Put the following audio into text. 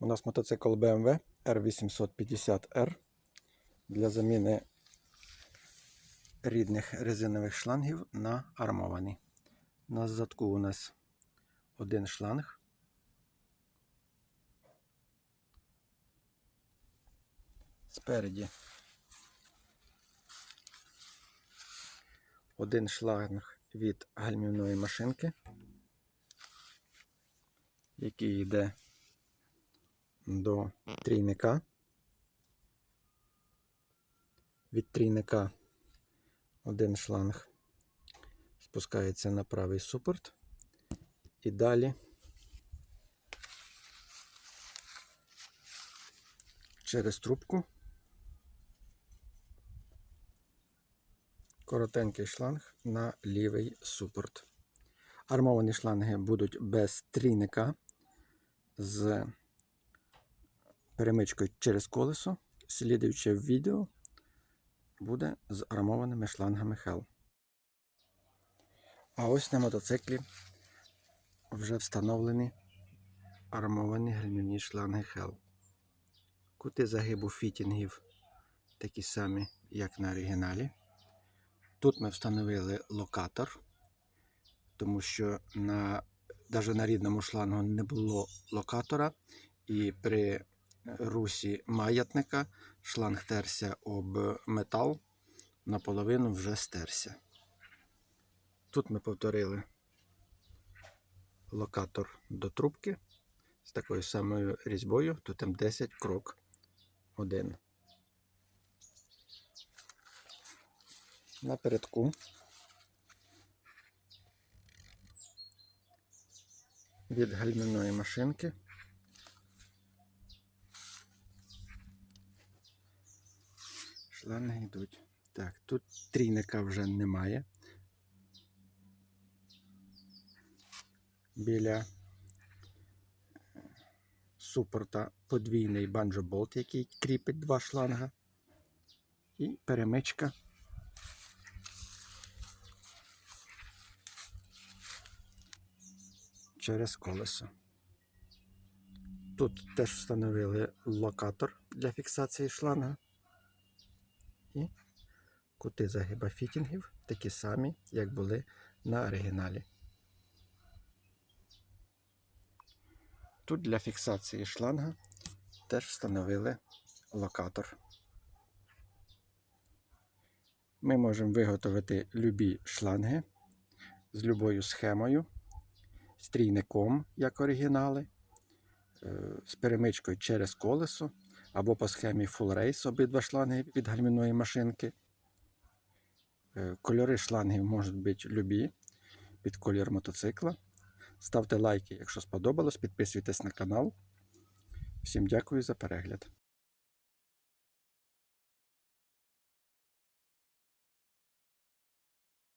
У нас мотоцикл BMW R850R для заміни рідних резинових шлангів на армовані. На задку у нас один шланг. Спереді один шланг від гальмівної машинки, який йде до трійника. Від трійника один шланг спускається на правий супорт. І далі через трубку коротенький шланг на лівий супорт. Армовані шланги будуть без трійника з перемичкою через колесо. Слідуюче відео буде з армованими шлангами Hell. А ось на мотоциклі вже встановлені армовані гальмівні шланги Hell. Кути загибу фітінгів такі самі, як на оригіналі. Тут ми встановили локатор, тому що на, навіть на рідному шлангу не було локатора, і при русі маятника шланг терся об метал, наполовину вже стерся. Тут ми повторили локатор до трубки з такою самою різьбою, тут М10 крок 1. Напередку від гальмівної машинки шланги йдуть. Так, тут трійника вже немає. Біля супорта подвійний банджоболт, який кріпить два шланга. І перемичка. Через колесо. Тут теж встановили локатор для фіксації шланга. І кути загиба фітінгів такі самі, як були на оригіналі. Тут для фіксації шланга теж встановили локатор. Ми можемо виготовити любі шланги з любою схемою, з трійником, як оригінали, е, з перемичкою через колесо або по схемі Full Race обидва шланги від гальмівної машинки. Е, Кольори шлангів можуть бути любі під колір мотоцикла. Ставте лайки, якщо сподобалось, підписуйтесь на канал. Всім дякую за перегляд.